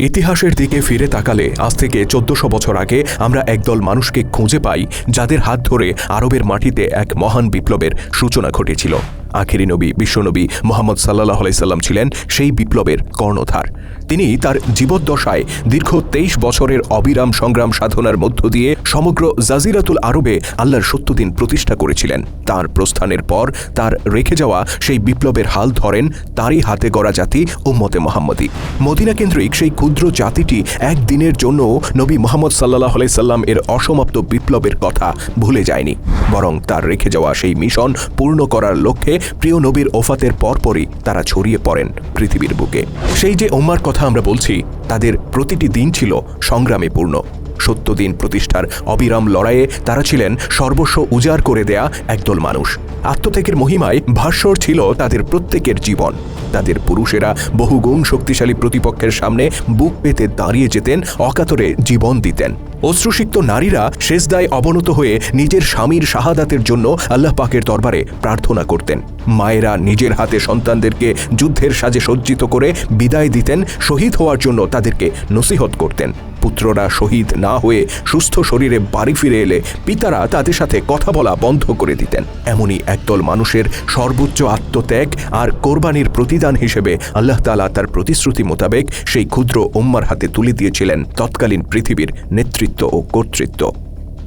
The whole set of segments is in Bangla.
ইতিহাসের দিকে ফিরে তাকালে আজ থেকে চোদ্দশো বছর আগে আমরা একদল মানুষকে খুঁজে পাই যাদের হাত ধরে আরবের মাটিতে এক মহান বিপ্লবের সূচনা ঘটেছিল। আখেরি নবী বিশ্বনবী মোহাম্মদ সাল্লাহ আলাইসাল্লাম ছিলেন সেই বিপ্লবের কর্ণধার। তিনি তার জীবদ্দশায় দীর্ঘ তেইশ বছরের অবিরাম সংগ্রাম সাধনার মধ্য দিয়ে সমগ্র জাজিরাতুল আরবে আল্লাহর সত্যদিন প্রতিষ্ঠা করেছিলেন। তার প্রস্থানের পর তার রেখে যাওয়া সেই বিপ্লবের হাল ধরেন তারই হাতে গড়া জাতি উম্মতে মোহাম্মদী। মদিনা কেন্দ্রিক সেই ক্ষুদ্র জাতিটি একদিনের জন্য নবী মোহাম্মদ সাল্লাহ সাল্লাম এর অসমাপ্ত বিপ্লবের কথা ভুলে যায়নি। বরং তার রেখে যাওয়া সেই মিশন পূর্ণ করার লক্ষ্যে প্রিয় নবীর ওফাতের পরপরই তারা ছড়িয়ে পড়েন পৃথিবীর বুকে। সেই যে ওম্মার কথা আমরা বলছি, তাদের প্রতিটি দিন ছিল সংগ্রামে পূর্ণ সত্যদিন প্রতিষ্ঠার অবিরাম লড়াইয়ে তারা ছিলেন সর্বস্ব উজাড় করে দেয়া একদল মানুষ। আত্মত্যাগের মহিমায় ভাস্বর ছিল তাদের প্রত্যেকের জীবন। তাদের পুরুষেরা বহুগুণ শক্তিশালী প্রতিপক্ষের সামনে বুক পেতে দাঁড়িয়ে যেতেন, অকাতরে জীবন দিতেন। অশ্রুসিক্ত নারীরা শেষদায় অবনত হয়ে নিজের স্বামীর শাহাদাতের জন্য আল্লাহ পাকের দরবারে প্রার্থনা করতেন। মায়েরা নিজের হাতে সন্তানদেরকে যুদ্ধের সাজে সজ্জিত করে বিদায় দিতেন, শহীদ হওয়ার জন্য তাদেরকে নসিহত করতেন। পুত্ররা শহীদ না হয়ে সুস্থ শরীরে বাড়ি ফিরে এলে পিতারা তাদের সাথে কথা বলা বন্ধ করে দিতেন। এমনই একদল মানুষের সর্বোচ্চ আত্মত্যাগ আর কোরবানির প্রতিদান হিসেবে আল্লাহ তালা তার প্রতিশ্রুতি মোতাবেক সেই ক্ষুদ্র উম্মার হাতে তুলে দিয়েছিলেন তৎকালীন পৃথিবীর নেতৃত্ব ও কর্তৃত্ব।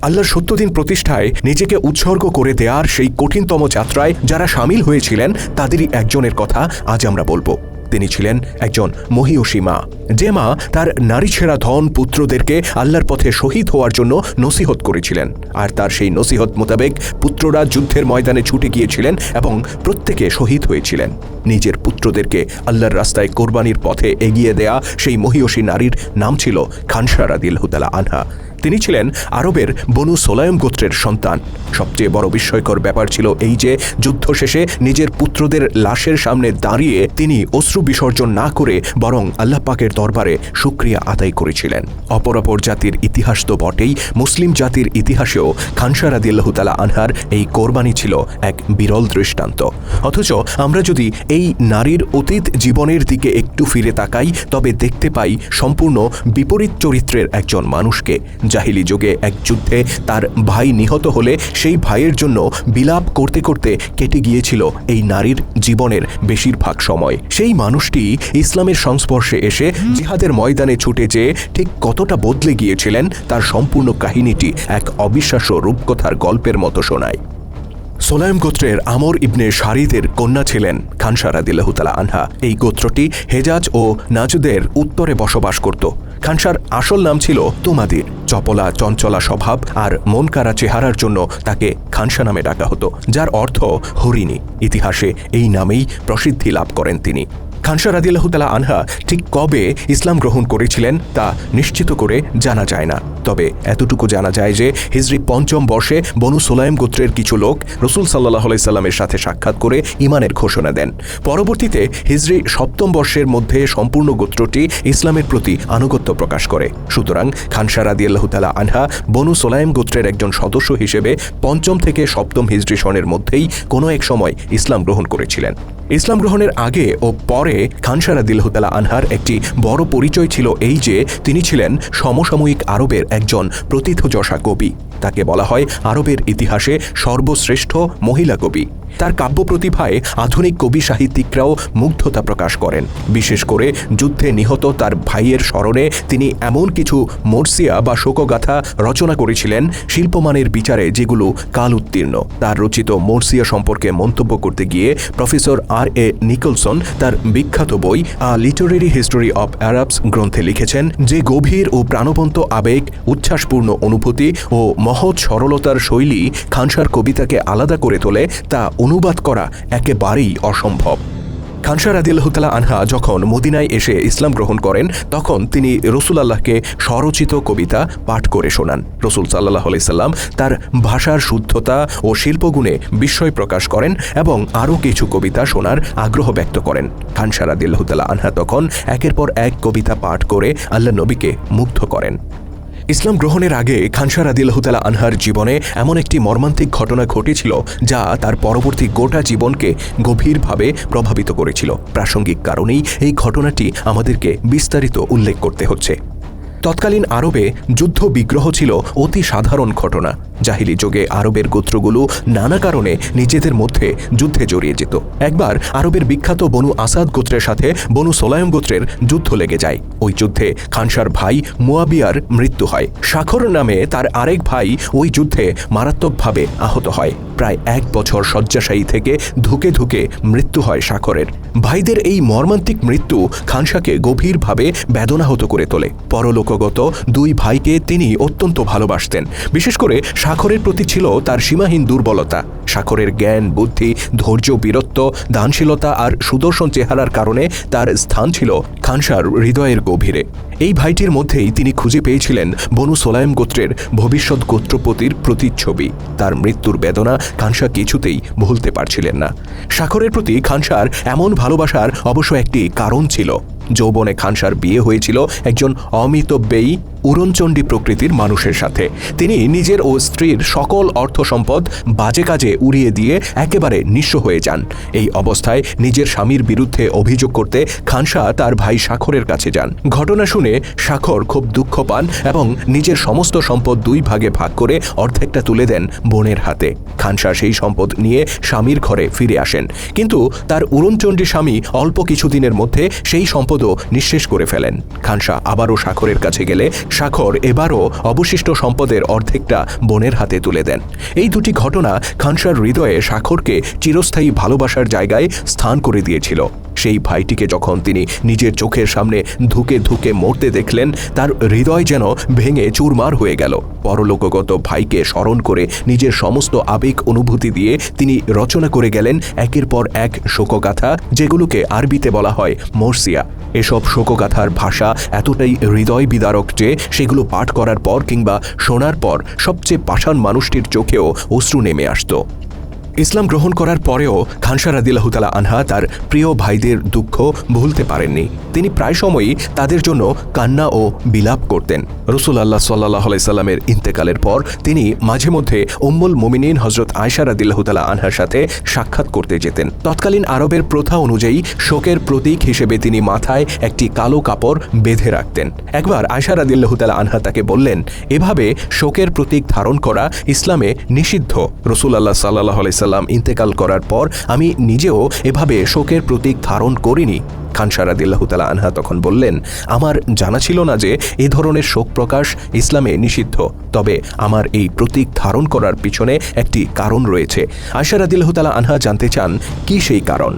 আল্লাহর সত্যদিন প্রতিষ্ঠায় নিজেকে উৎসর্গ করে দেয়ার সেই কঠিনতম যাত্রায় যারা সামিল হয়েছিলেন, তাদেরই একজনের কথা আজ আমরা বলব। তিনি ছিলেন একজন মহিয়সী মা। যে মা তার নারী ছেঁড়া ধন পুত্রদেরকে আল্লাহর পথে শহীদ হওয়ার জন্য নসিহত করেছিলেন। আর তার সেই নসিহত মোতাবেক পুত্ররা যুদ্ধের ময়দানে ছুটে গিয়েছিলেন এবং প্রত্যেকে শহীদ হয়েছিলেন। নিজের পুত্রদেরকে আল্লাহর রাস্তায় কোরবানির পথে এগিয়ে দেয়া সেই মহিয়সী নারীর নাম ছিল খানসারা দিল হুতালা আনহা। তিনি ছিলেন আরবের বনু সোলায়ম গোত্রের সন্তান। সবচেয়ে বড় বিস্ময়কর ব্যাপার ছিল এই যে, যুদ্ধ শেষে নিজের পুত্রদের লাশের সামনে দাঁড়িয়ে তিনি অশ্রু বিসর্জন না করে বরং আল্লাহ পাকের দরবারে সুক্রিয়া আদায় করেছিলেন। অপর অপর জাতির ইতিহাস তো বটেই, মুসলিম জাতির ইতিহাসেও খানসারা দিল্লাহতালা আনহার এই কোরবানি ছিল এক বিরল দৃষ্টান্ত। অথচ আমরা যদি এই নারীর অতীত জীবনের দিকে একটু ফিরে তাকাই, তবে দেখতে পাই সম্পূর্ণ বিপরীত চরিত্রের একজন মানুষকে। জাহিলি যুগে এক যুদ্ধে তার ভাই নিহত হলে সেই ভাইয়ের জন্য বিলাপ করতে করতে কেটে গিয়েছিল এই নারীর জীবনের বেশিরভাগ সময়। সেই মানুষটি ইসলামের সংস্পর্শে এসে জিহাদের ময়দানে ছুটে যেয়ে ঠিক কতটা বদলে গিয়েছিলেন তার সম্পূর্ণ কাহিনীটি এক অবিশ্বাস্য রূপকথার গল্পের মতো শোনায়। সোলাইম গোত্রের আমর ইবনে শারিদের কন্যা ছিলেন খানসারা দিল্লাহুতালা আনহা। এই গোত্রটি হেজাজ ও নাজুদের উত্তরে বসবাস করত। খানসার আসল নাম ছিল তুমাদির। চপলা, চঞ্চলা স্বভাব আর মনকারা চেহারার জন্য তাকে খানসা নামে ডাকা হতো, যার অর্থ হরিণী। ইতিহাসে এই নামেই প্রসিদ্ধি লাভ করেন তিনি। খানসা রাদিল্লাহতালা আনহা ঠিক কবে ইসলাম গ্রহণ করেছিলেন তা নিশ্চিত করে জানা যায় না। তবে এতটুকু জানা যায় যে হিজরি পঞ্চম বর্ষে বনু সোলাইম গোত্রের কিছু লোক রসুল সাল্লাহ সাল্লামের সাথে সাক্ষাৎ করে ইমানের ঘোষণা দেন। পরবর্তীতে হিজরি সপ্তম বর্ষের মধ্যে সম্পূর্ণ গোত্রটি ইসলামের প্রতি আনুগত্য প্রকাশ করে। সুতরাং খানসা রাদিয়াল্লাহতালা আনহা বনু সোলাইম গোত্রের একজন সদস্য হিসেবে পঞ্চম থেকে সপ্তম হিজরি সনের মধ্যেই কোনো এক সময় ইসলাম গ্রহণ করেছিলেন। ইসলাম গ্রহণের আগে ও পরে খানসারা দিলহুতালা আনহার একটি বড় পরিচয় ছিল এই যে তিনি ছিলেন সমসাময়িক আরবের একজন প্রতিথযশা কবি। তাকে বলা হয় আরবের ইতিহাসে সর্বশ্রেষ্ঠ মহিলা কবি। তার কাব্য প্রতিভায় আধুনিক কবি সাহিত্যিকরাও মুগ্ধতা প্রকাশ করেন। বিশেষ করে যুদ্ধে নিহত তার ভাইয়ের স্মরণে তিনি এমন কিছু মর্সিয়া বা শোকগাথা রচনা করেছিলেন শিল্পমানের বিচারে যেগুলো কাল উত্তীর্ণ। তার রচিত মর্সিয়া সম্পর্কে মন্তব্য করতে গিয়ে প্রফেসর আর এ নিকলসন তার বিখ্যাত বই a literary history of Arabs গ্রন্থে লিখেছেন, যে গভীর ও প্রাণবন্ত আবেগ, উচ্ছ্বাসপূর্ণ অনুভূতি ও মহৎ সরলতার শৈলী খানসার কবিতাকে আলাদা করে তোলে, তা অনুবাদ করা একেবারেই অসম্ভব। খানসার আদিল্লাহতালা আনহা যখন মদিনায় এসে ইসলাম গ্রহণ করেন, তখন তিনি রসুল আল্লাহকে স্বরচিত কবিতা পাঠ করে শোনান। রসুল সাল্লাহ সাল্লাম তার ভাষার শুদ্ধতা ও শিল্পগুণে বিস্ময় প্রকাশ করেন এবং আরও কিছু কবিতা শোনার আগ্রহ ব্যক্ত করেন। খানসার আদিল্লাহতালা আনহা তখন একের পর এক কবিতা পাঠ করে আল্লাহ নবীকে মুগ্ধ করেন। ইসলাম গ্রহণের আগে খানসার আদিল্লাহতালা আনহার জীবনে এমন একটি মর্মান্তিক ঘটনা ঘটেছিল যা তার পরবর্তী গোটা জীবনকে গভীরভাবে প্রভাবিত করেছিল। প্রাসঙ্গিক কারণেই এই ঘটনাটি আমাদেরকে বিস্তারিত উল্লেখ করতে হচ্ছে। তৎকালীন আরবে যুদ্ধ বিগ্রহ ছিল অতি সাধারণ ঘটনা। জাহিলি যুগে আরবের গোত্রগুলো নানা কারণে নিজেদের মধ্যে যুদ্ধে জড়িয়ে যেত। একবার আরবের বিখ্যাত বনু আসাদ গোত্রের সাথে বনু সোলায়ম গোত্রের যুদ্ধ লেগে যায়। ওই যুদ্ধে খানসার ভাই মুয়াবিয়ার মৃত্যু হয়। শাখর নামে তার আরেক ভাই ওই যুদ্ধে মারাত্মকভাবে আহত হয়। প্রায় এক বছর শয্যাশায়ী থেকে ধুকে ধুকে মৃত্যু হয় শাখরের ভাইদের এই মর্মান্তিক মৃত্যু খানসাকে গভীরভাবে বেদনাহত করে তোলে। পরলোকগত দুই ভাইকে তিনি অত্যন্ত ভালোবাসতেন। বিশেষ করে সাখরের প্রতি ছিল তার সীমাহীন দুর্বলতা। সাখরের জ্ঞান, বুদ্ধি, ধৈর্য, বীরত্ব, দানশীলতা আর সুদর্শন চেহারার কারণে তার স্থান ছিল খানসার হৃদয়ের গভীরে। এই ভাইটির মধ্যেই তিনি খুঁজে পেয়েছিলেন বনু সোলায়েম গোত্রের ভবিষ্যৎ গোত্রপতির প্রতিচ্ছবি। তার মৃত্যুর বেদনা খানসা কিছুতেই ভুলতে পারছিলেন না। সাখরের প্রতি খানসার এমন ভালোবাসার অবশ্য একটি কারণ ছিল। যৌবনে খানসার বিয়ে হয়েছিল একজন অমিত অমিতব্যয়ী উড়নচণ্ডী প্রকৃতির মানুষের সাথে। তিনি নিজের ও স্ত্রীর সকল অর্থ সম্পদ বাজে কাজে উড়িয়ে দিয়ে একেবারে নিঃস্ব হয়ে যান। এই অবস্থায় নিজের স্বামীর বিরুদ্ধে অভিযোগ করতে খানসা তার ভাই সাখরের কাছে যান। ঘটনা শুনে সাখর খুব দুঃখ পান এবং নিজের সমস্ত সম্পদ দুই ভাগে ভাগ করে অর্ধেকটা তুলে দেন বোনের হাতে। খানসা সেই সম্পদ নিয়ে স্বামীর ঘরে ফিরে আসেন। কিন্তু তার উড়নচণ্ডী স্বামী অল্প কিছুদিনের মধ্যে সেই সম্পদও নিঃশেষ করে ফেলেন। খানসা আবারও সাখরের কাছে গেলে সাখর এবারও অবশিষ্ট সম্পদের অর্ধেকটা বোনের হাতে তুলে দেন। এই দুটি ঘটনা খানসার হৃদয়ে সাখরকে চিরস্থায়ী ভালোবাসার জায়গায় স্থান করে দিয়েছিল। সেই ভাইটিকে যখন তিনি নিজের চোখের সামনে ধুকে ধুকে মরতে দেখলেন, তার হৃদয় যেন ভেঙে চুরমার হয়ে গেল। পরলোকগত ভাইকে স্মরণ করে নিজের সমস্ত আবেগ অনুভূতি দিয়ে তিনি রচনা করে গেলেন একের পর এক শোকগাথা, যেগুলোকে আরবিতে বলা হয় মোর্সিয়া। এসব শোকগাথার ভাষা এতটাই হৃদয় বিদারক যে সেগুলো পাঠ করার পর কিংবা শোনার পর সবচেয়ে পাষাণ মানুষটির চোখেও অশ্রু নেমে আসতো। ইসলাম গ্রহণ করার পরেও খানসা রাদিল্লাহতালা আনহা তার প্রিয় ভাইদের দুঃখ ভুলতে পারেননি। তিনি প্রায় সময়ই তাদের জন্য কান্না ও বিলাপ করতেন। রসুল আল্লাহ সাল্লাহ সাল্লামের ইন্তেকালের পর তিনি মাঝে মধ্যে উম্মুল মোমিনিন হজরত আয়সা রাদিল্লাহতালা আনহার সাথে সাক্ষাৎ করতে যেতেন। তৎকালীন আরবের প্রথা অনুযায়ী শোকের প্রতীক হিসেবে তিনি মাথায় একটি কালো কাপড় বেঁধে রাখতেন। একবার আয়সা রাদিল্লাহতালা আনহা তাকে বললেন, এভাবে শোকের প্রতীক ধারণ করা ইসলামে নিষিদ্ধ। রসুল আল্লাহ সাল্লাহ সাল্লাম ইন্তেকাল করার পর আমি নিজেও এভাবে শোকের প্রতীক ধারণ করিনি। খানসারাদিল্লাহতালা আনহা তখন বললেন, আমার জানা ছিল না যে এ ধরনের শোক প্রকাশ ইসলামে নিষিদ্ধ, তবে আমার এই প্রতীক ধারণ করার পিছনে একটি কারণ রয়েছে। আশারাদিল্লাহতালা আনহা জানতে চান, কি সেই কারণ?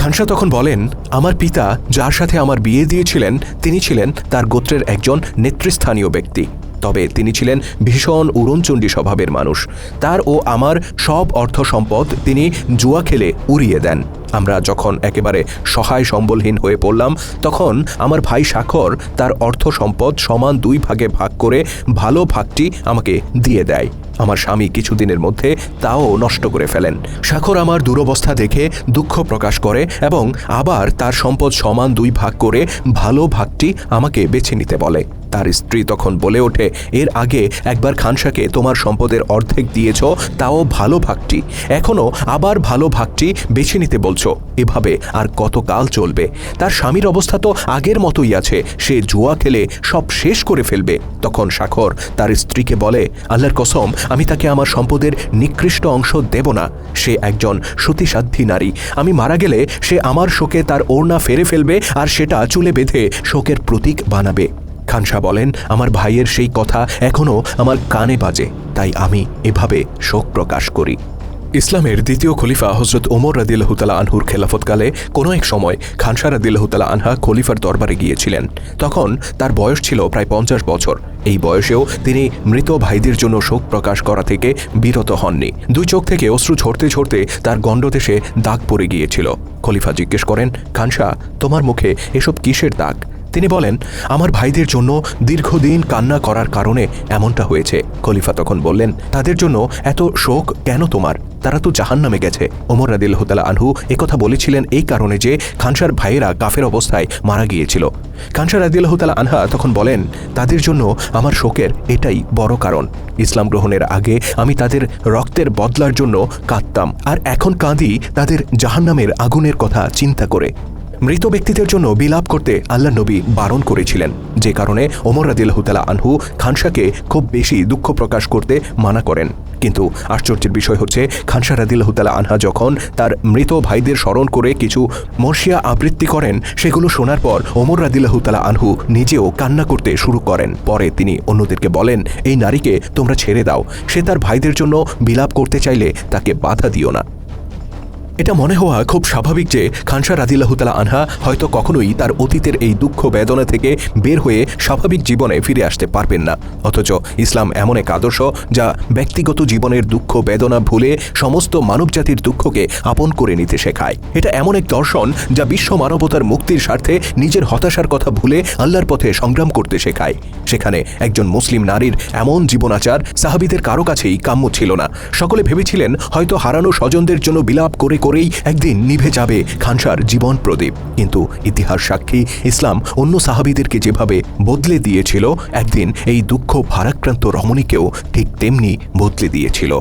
খানসা তখন বলেন, আমার পিতা যার সাথে আমার বিয়ে দিয়েছিলেন, তিনি ছিলেন তার গোত্রের একজন নেতৃস্থানীয় ব্যক্তি। তবে তিনি ছিলেন ভীষণ উড়নচণ্ডী স্বভাবের মানুষ। তার ও আমার সব অর্থ সম্পদ তিনি জুয়া খেলে উড়িয়ে দেন। আমরা যখন একেবারে সহায় সম্বলহীন হয়ে পড়লাম, তখন আমার ভাই সাখর তার অর্থ সম্পদ সমান দুই ভাগে ভাগ করে ভালো ভাগটি আমাকে দিয়ে দেয়। আমার স্বামী কিছুদিনের মধ্যে তাও নষ্ট করে ফেলেন। সাখর আমার দুরবস্থা দেখে দুঃখ প্রকাশ করে এবং আবার তার সম্পদ সমান দুই ভাগ করে ভালো ভাগটি আমাকে বেছে নিতে বলে। তার স্ত্রী তখন বলে ওঠে, এর আগে একবার খানসাকে তোমার সম্পদের অর্ধেক দিয়েছ, তাও ভালো ভাগটি। এখনও আবার ভালো ভাগটি বেছে নিতে বলছো। এভাবে আর কতকাল চলবে? তার স্বামীর অবস্থা তো আগের মতোই আছে। সে জুয়া খেলে সব শেষ করে ফেলবে। তখন সাখর তার স্ত্রীকে বলে, আল্লাহর কসম, আমি তাকে আমার সম্পদের নিকৃষ্ট অংশ দেব না। সে একজন সতীসাধ্যী নারী। আমি মারা গেলে সে আমার শোকে তার ওড়না ফেরে ফেলবে আর সেটা চুলে বেঁধে শোকের প্রতীক বানাবে। খানসা বলেন, আমার ভাইয়ের সেই কথা এখনও আমার কানে বাজে, তাই আমি এভাবে শোক প্রকাশ করি। ইসলামের দ্বিতীয় খলিফা হজরত ওমর রাদিল্লাহতালা আনহুর খেলাফতকালে কোনো এক সময় খানসা রাদিল্লাহতালা আনহা খলিফার দরবারে গিয়েছিলেন। তখন তার বয়স ছিল প্রায় পঞ্চাশ বছর। এই বয়সেও তিনি মৃত ভাইদের জন্য শোক প্রকাশ করা থেকে বিরত হননি। দুই চোখ থেকে অশ্রু ঝরতে ঝরতে তার গণ্ডদেশে দাগ পড়ে গিয়েছিল। খলিফা জিজ্ঞেস করেন, খানসা, তোমার মুখে এসব কিসের দাগ? তিনি বলেন, আমার ভাইদের জন্য দীর্ঘদিন কান্না করার কারণে এমনটা হয়েছে। খলিফা তখন বললেন, তাদের জন্য এত শোক কেন তোমার? তারা তো জাহান নামে গেছে। ওমর রাদিল হোতালা আনহু একথা বলেছিলেন এই কারণে যে খানসার ভাইয়েরা কাফের অবস্থায় মারা গিয়েছিল। খানসার রাদিল হোতালা আনহা তখন বলেন, তাদের জন্য আমার শোকের এটাই বড় কারণ। ইসলাম গ্রহণের আগে আমি তাদের রক্তের বদলার জন্য কাঁদতাম, আর এখন কাঁদি তাদের জাহান্নামের আগুনের কথা চিন্তা করে। মৃত ব্যক্তিদের জন্য বিলাপ করতে আল্লাহ নবী বারণ করেছিলেন। যে কারণে ওমর রাদিল্লাহতালা আনহু খানসাকে খুব বেশি দুঃখ প্রকাশ করতে মানা করেন। কিন্তু আশ্চর্যের বিষয় হচ্ছে খানসা রাদিল্লাহতালা আনহা যখন তার মৃত ভাইদের স্মরণ করে কিছু মর্ষিয়া আবৃত্তি করেন, সেগুলো শোনার পর ওমর রাদিল্লাহতালা আনহু নিজেও কান্না করতে শুরু করেন। পরে তিনি অন্যদেরকে বলেন, এই নারীকে তোমরা ছেড়ে দাও। সে তার ভাইদের জন্য বিলাপ করতে চাইলে তাকে বাধা দিও না। এটা মনে হওয়া খুব স্বাভাবিক যে খানসা রাদিল্লাহতালা আনহা হয়তো কখনোই তার অতীতের এই দুঃখ বেদনা থেকে বের হয়ে স্বাভাবিক জীবনে ফিরে আসতে পারবেন না। অথচ ইসলাম এমন এক আদর্শ যা ব্যক্তিগত জীবনের দুঃখ বেদনা ভুলে সমস্ত মানবজাতির দুঃখকে আপন করে নিতে শেখায়। এটা এমন এক দর্শন যা বিশ্ব মানবতার মুক্তির স্বার্থে নিজের হতাশার কথা ভুলে আল্লাহর পথে সংগ্রাম করতে শেখায়। সেখানে একজন মুসলিম নারীর এমন জীবনাচার সাহাবিদের কারও কাছেই কাম্য ছিল না। সকলে ভেবেছিলেন হয়তো হারানো স্বজনদের জন্য বিলাপ করে করেই একদিন নিভে যাবে খানসার জীবন প্রদীপ। কিন্তু ইতিহাস সাক্ষী ইসলাম অন্য সাহাবিদেরকে যেভাবে বদলে দিয়েছিল, একদিন এই দুঃখ ভারাক্রান্ত রমণীকেও ঠিক তেমনি বদলে দিয়েছিল।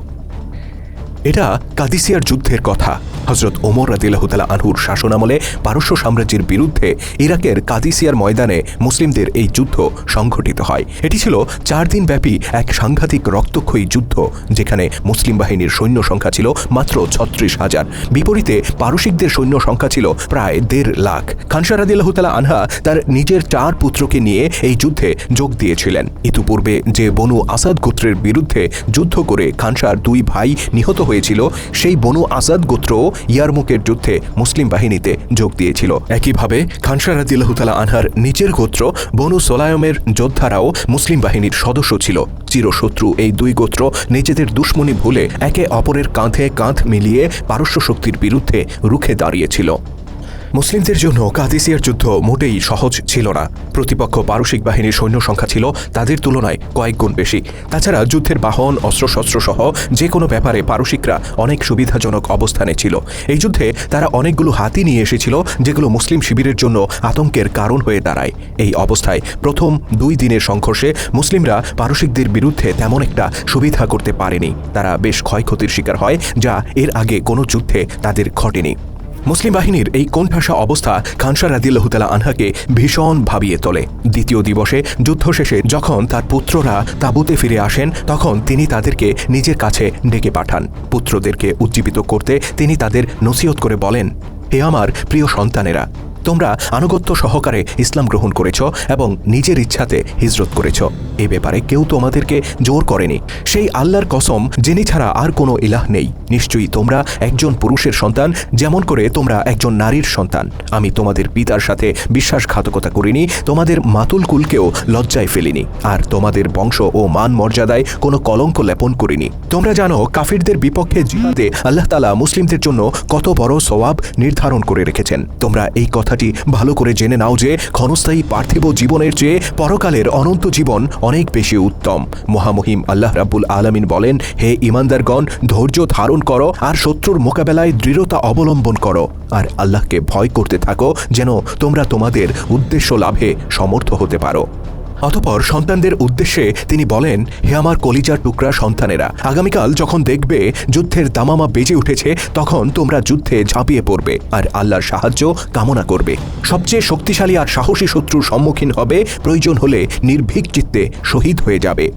এটা কাদিসিয়ার যুদ্ধের কথা। হজরত ওমর রাদিল্লাহতালা আনহুর শাসনামলে পারস্য সাম্রাজ্যের বিরুদ্ধে ইরাকের কাদিসিয়ার ময়দানে মুসলিমদের এই যুদ্ধ সংঘটিত হয়। এটি ছিল চার দিন ব্যাপী এক সাংঘাতিক রক্তক্ষয়ী যুদ্ধ, যেখানে মুসলিম বাহিনীর সৈন্য সংখ্যা ছিল মাত্র ছত্রিশ হাজার। বিপরীতে পারসিকদের সৈন্য সংখ্যা ছিল প্রায় দেড় লাখ। খানসা রাদিল্লাহতালা আনহা তার নিজের চার পুত্রকে নিয়ে এই যুদ্ধে যোগ দিয়েছিলেন। ইতিপূর্বে যে বনু আসাদ গোত্রের বিরুদ্ধে যুদ্ধ করে খানসার দুই ভাই নিহত হয়েছিল, সেই বনু আসাদ গোত্র ইয়ারমুকের যুদ্ধে মুসলিম বাহিনীতে যোগ দিয়েছিল। একইভাবে খানসা আদিল্লাহতালা আনহার নিজের গোত্র বনু সোলায়মের যোদ্ধারাও মুসলিম বাহিনীর সদস্য ছিল। চিরশত্রু এই দুই গোত্র নিজেদের দুশ্মনী ভুলে একে অপরের কাঁধে কাঁধ মিলিয়ে পারস্য শক্তির বিরুদ্ধে রুখে দাঁড়িয়েছিল। মুসলিমদের জন্য কাদিসিয়ার যুদ্ধ মোটেই সহজ ছিল না। প্রতিপক্ষ পারসিক বাহিনীর সৈন্য সংখ্যা ছিল তাদের তুলনায় কয়েক গুণ বেশি। তাছাড়া যুদ্ধের বাহন, অস্ত্রশস্ত্র সহ যে কোনো ব্যাপারে পারসিকরা অনেক সুবিধাজনক অবস্থানে ছিল। এই যুদ্ধে তারা অনেকগুলো হাতি নিয়ে এসেছিল, যেগুলো মুসলিম শিবিরের জন্য আতঙ্কের কারণ হয়ে দাঁড়ায়। এই অবস্থায় প্রথম দুই দিনের সংঘর্ষে মুসলিমরা পারসিকদের বিরুদ্ধে তেমন একটা সুবিধা করতে পারেনি। তারা বেশ ক্ষয়ক্ষতির শিকার হয়, যা এর আগে কোনো যুদ্ধে তাদের ঘটেনি। মুসলিম বাহিনীর এই কোণঠাসা অবস্থা খানসা রাদিল্লাহতালা আনহাকে ভীষণ ভাবিয়ে তোলে। দ্বিতীয় দিবসে যুদ্ধ শেষে যখন তার পুত্ররা তাঁবুতে ফিরে আসেন, তখন তিনি তাদেরকে নিজের কাছে ডেকে পাঠান। পুত্রদেরকে উজ্জীবিত করতে তিনি তাদের নসিহত করে বলেন, হে আমার প্রিয় সন্তানেরা তোমরা আনুগত্য সহকারে ইসলাম গ্রহণ করেছ এবং নিজের ইচ্ছাতে হিজরত করেছ। এ ব্যাপারে কেউ তোমাদেরকে জোর করেনি। সেই আল্লাহর কসম, যিনি ছাড়া আর কোনো ইলাহ নেই। নিশ্চয়ই তোমরা একজন পুরুষের সন্তান, যেমন করে তোমরা একজন নারীর সন্তান। আমি তোমাদের পিতার সাথে বিশ্বাসঘাতকতা করিনি, তোমাদের মাতুল কুলকেও লজ্জায় ফেলিনি। আর তোমাদের বংশ ও মান মর্যাদায় কোনো কলঙ্ক লেপন করিনি। তোমরা জানো, কাফিরদের বিপক্ষে জিহাদে আল্লাহ তালা মুসলিমদের জন্য কত বড় সওয়াব নির্ধারণ করে রেখেছেন। তোমরা এই কথাটি ভালো করে জেনে নাও যে ক্ষণস্থায়ী পার্থিব জীবনের চেয়ে পরকালের অনন্ত জীবন অনেক বেশি উত্তম। মহামহিম আল্লাহ রাব্বুল আলমিন বলেন, হে ইমানদারগণ ধৈর্য ধারণ করো আর শত্রুর মোকাবেলায় দৃঢ়তা অবলম্বন করো। আর আল্লাহকে ভয় করতে থাকো যেন তোমরা তোমাদের উদ্দেশ্য লাভে সমর্থ হতে পারো। অতপর সন্তানদের উদ্দেশ্যে তিনি বলেন, হে আমার কলিজার টুকরা সন্তানেরা, আগামীকাল যখন দেখবে যুদ্ধের দামামা বেজে উঠেছে, তখন তোমরা যুদ্ধে ঝাঁপিয়ে পড়বে আর আল্লাহর সাহায্য কামনা করবে। সবচেয়ে শক্তিশালী আর সাহসী শত্রুর সম্মুখীন হবে, প্রয়োজন হলে নির্ভীক চিত্তে শহীদ হয়ে যাবে।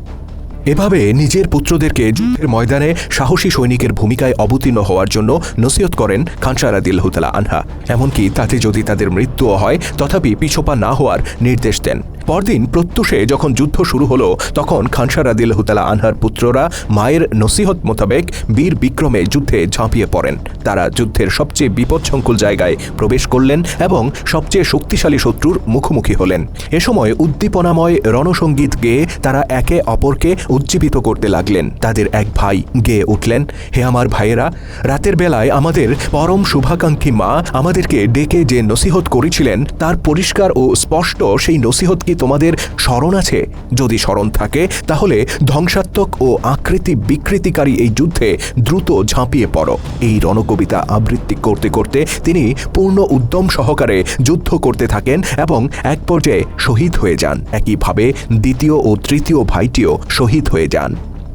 এভাবে নিজের পুত্রদেরকে যুদ্ধের ময়দানে সাহসী সৈনিকের ভূমিকায় অবতীর্ণ হওয়ার জন্য নসিহত করেন খানসারা দিল্লাহতালা আনহা। এমনকি তাতে যদি তাদের মৃত্যুও হয়, তথাপি পিছোপা না হওয়ার নির্দেশ দেন। পরদিন প্রত্যুষে যখন যুদ্ধ শুরু হলো, তখন খানসার আদিল্লাহতালা আনহার পুত্ররা মায়ের নসিহত মোতাবেক বীর বিক্রমে যুদ্ধে ঝাঁপিয়ে পড়েন। তারা যুদ্ধের সবচেয়ে বিপদসংকুল জায়গায় প্রবেশ করলেন এবং সবচেয়ে শক্তিশালী শত্রুর মুখোমুখি হলেন। এ সময় উদ্দীপনাময় রণসঙ্গীত গেয়ে তারা একে অপরকে উজ্জীবিত করতে লাগলেন। তাদের এক ভাই গেয়ে উঠলেন, হে আমার ভাইয়েরা, রাতের বেলায় আমাদের পরম শুভাকাঙ্ক্ষী মা আমাদেরকে ডেকে যে নসিহত করেছিলেন, তার পরিষ্কার ও স্পষ্ট সেই নসিহত কি তোমাদের স্মরণ আছে? যদি স্মরণ থাকে, তাহলে ধ্বংসাত্মক ও আকৃতি বিকৃতিকারী এই যুদ্ধে দ্রুত ঝাঁপিয়ে পড়ো। এই রণকবিতা আবৃত্তি করতে করতে তিনি পূর্ণ উদ্যম সহকারে যুদ্ধ করতে থাকেন এবং এক পর্যায়ে শহীদ হয়ে যান। একইভাবে দ্বিতীয় ও তৃতীয় ভাইটিও শহীদ হয়ে যান।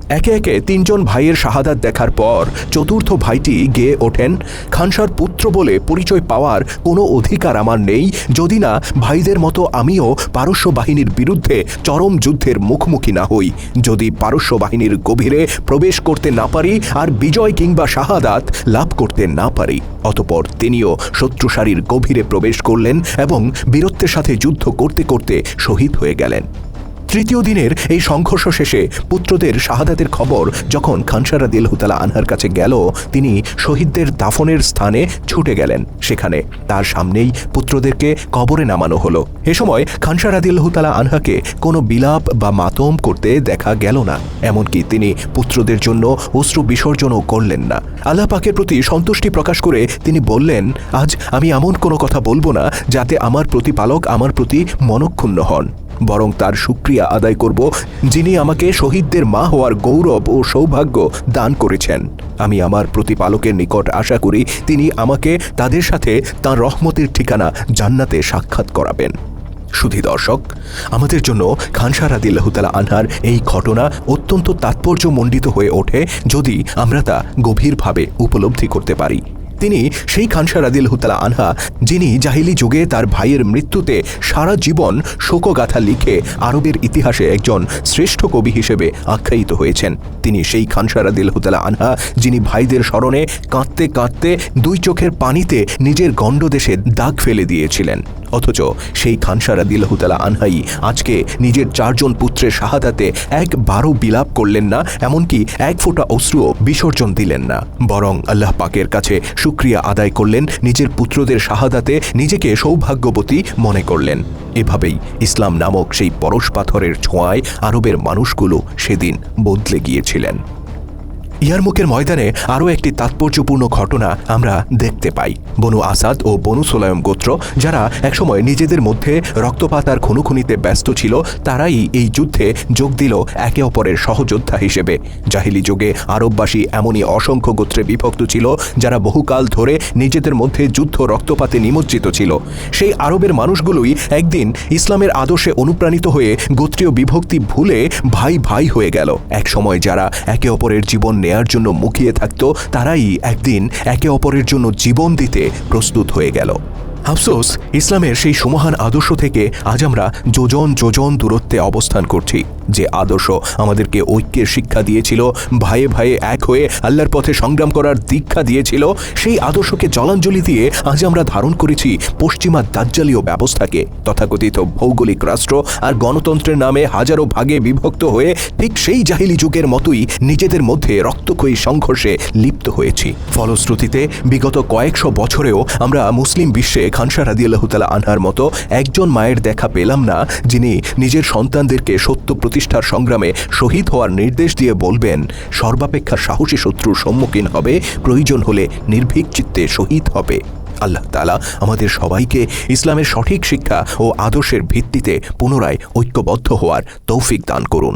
একে একে তিনজন ভাইয়ের শাহাদাত দেখার পর চতুর্থ ভাইটি গেয়ে ওঠেন, খানসার পুত্র বলে পরিচয় পাওয়ার কোনো অধিকার আমার নেই, যদি না ভাইদের মতো আমিও পারস্য বাহিনীর বিরুদ্ধে চরম যুদ্ধের মুখোমুখি না হই। যদি পারস্য বাহিনীর গভীরে প্রবেশ করতে না পারি আর বিজয় কিংবা শাহাদাত লাভ করতে না পারি। অতপর তিনিও শত্রুসারির গভীরে প্রবেশ করলেন এবং বীরত্বের সাথে যুদ্ধ করতে করতে শহীদ হয়ে গেলেন। তৃতীয় দিনের এই সংঘর্ষ শেষে পুত্রদের শাহাদাতের খবর যখন খানসারা দিলহুতালা আনহার কাছে গেল, তিনি শহীদদের দাফনের স্থানে ছুটে গেলেন। সেখানে তার সামনেই পুত্রদেরকে কবরে নামানো হলো। এ সময় খানসারা দিলহুতালা আনহাকে কোনো বিলাপ বা মাতম করতে দেখা গেল না। এমনকি তিনি পুত্রদের জন্য অশ্রু বিসর্জনও করলেন না। আল্লাহ পাকের প্রতি সন্তুষ্টি প্রকাশ করে তিনি বললেন, আজ আমি এমন কোনো কথা বলব না যাতে আমার প্রতিপালক আমার প্রতি মনক্ষুণ্ণ হন। বরং তার সুক্রিয়া আদায় করব, যিনি আমাকে শহীদদের মা হওয়ার গৌরব ও সৌভাগ্য দান করেছেন। আমি আমার প্রতিপালকের নিকট আশা করি, তিনি আমাকে তাদের সাথে তাঁর রহমতের ঠিকানা জান্নাতে সাক্ষাৎ করাবেন। সুধী দর্শক, আমাদের জন্য খানসার আদিল্লাহতালা আনহার এই ঘটনা অত্যন্ত তাৎপর্যমণ্ডিত হয়ে ওঠে, যদি আমরা তা গভীরভাবে উপলব্ধি করতে পারি। তিনি সেই খানসার আদিল্লাহতালা আনহা, যিনি জাহিলি যুগে তার ভাইয়ের মৃত্যুতে সারা জীবন শোকগাথা লিখে আরবের ইতিহাসে একজন শ্রেষ্ঠ কবি হিসেবে আখ্যায়িত হয়েছেন। তিনি সেই খানসার আদিল্লাহতালা আনহা, যিনি ভাইদের স্মরণে কাঁদতে কাঁদতে দুই চোখের পানিতে নিজের গণ্ডদেশে দাগ ফেলে দিয়েছিলেন। অথচ সেই খানসারা দিলহুতালা আনহাই আজকে নিজের চারজন পুত্রের শাহাদাতে একবারও বিলাপ করলেন না, এমনকি এক ফোঁটা অশ্রুও বিসর্জন দিলেন না। বরং আল্লাহ পাকের কাছে সুক্রিয়া আদায় করলেন, নিজের পুত্রদের শাহাদাতে নিজেকে সৌভাগ্যবতী মনে করলেন। এভাবেই ইসলাম নামক সেই পরশ পাথরের ছোঁয়ায় আরবের মানুষগুলো সেদিন বদলে গিয়েছিলেন। ইয়ারমুকের ময়দানে আরও একটি তাৎপর্যপূর্ণ ঘটনা আমরা দেখতে পাই। বনু আসাদ ও বনু সোলায়ম গোত্র, যারা একসময় নিজেদের মধ্যে রক্তপাত আর খুনুখুনিতে ব্যস্ত ছিল, তারাই এই যুদ্ধে যোগ দিল একে অপরের সহযোদ্ধা হিসেবে। জাহিলি যুগে আরববাসী এমনই অসংখ্য গোত্রে বিভক্ত ছিল, যারা বহুকাল ধরে নিজেদের মধ্যে যুদ্ধ রক্তপাতে নিমজ্জিত ছিল। সেই আরবের মানুষগুলোই একদিন ইসলামের আদর্শে অনুপ্রাণিত হয়ে গোত্রীয় বিভক্তি ভুলে ভাই ভাই হয়ে গেল। এক সময় যারা একে অপরের জীবন নেয়ার জন্য মুখিয়ে থাকত তারাই একদিন একে অপরের জন্য জীবন দিতে প্রস্তুত হয়ে গেল। আফসোস, ইসলামের সেই সুমহান আদর্শ থেকে আজ আমরা যোজন যোজন দূরত্বে অবস্থান করছি। যে আদর্শ আমাদেরকে ঐক্যের শিক্ষা দিয়েছিল, ভাইয়ে ভাইয়ে এক হয়ে আল্লাহর পথে সংগ্রাম করার দীক্ষা দিয়েছিল, সেই আদর্শকে জলাঞ্জলি দিয়ে আজ আমরা ধারণ করেছি পশ্চিমা দাজ্জালীয় ব্যবস্থাকে। তথাকথিত ভৌগোলিক রাষ্ট্র আর গণতন্ত্রের নামে হাজারো ভাগে বিভক্ত হয়ে ঠিক সেই জাহিলি যুগের মতোই নিজেদের মধ্যে রক্তক্ষয়ী সংঘর্ষে লিপ্ত হয়েছি। ফলশ্রুতিতে, বিগত কয়েকশো বছরেও আমরা মুসলিম বিশ্বে খানসার আদিয়াল্লাহতালা আনহার মতো একজন মায়ের দেখা পেলাম না, যিনি নিজের সন্তানদেরকে সত্য প্রতিষ্ঠার সংগ্রামে শহীদ হওয়ার নির্দেশ দিয়ে বলবেন, সর্বাপেক্ষা সাহসী শত্রুর সম্মুখীন হবে, প্রয়োজন হলে নির্ভীক চিত্তে শহীদ হবে। আল্লাহ তালা আমাদের সবাইকে ইসলামের সঠিক শিক্ষা ও আদর্শের ভিত্তিতে পুনরায় ঐক্যবদ্ধ হওয়ার তৌফিক দান করুন।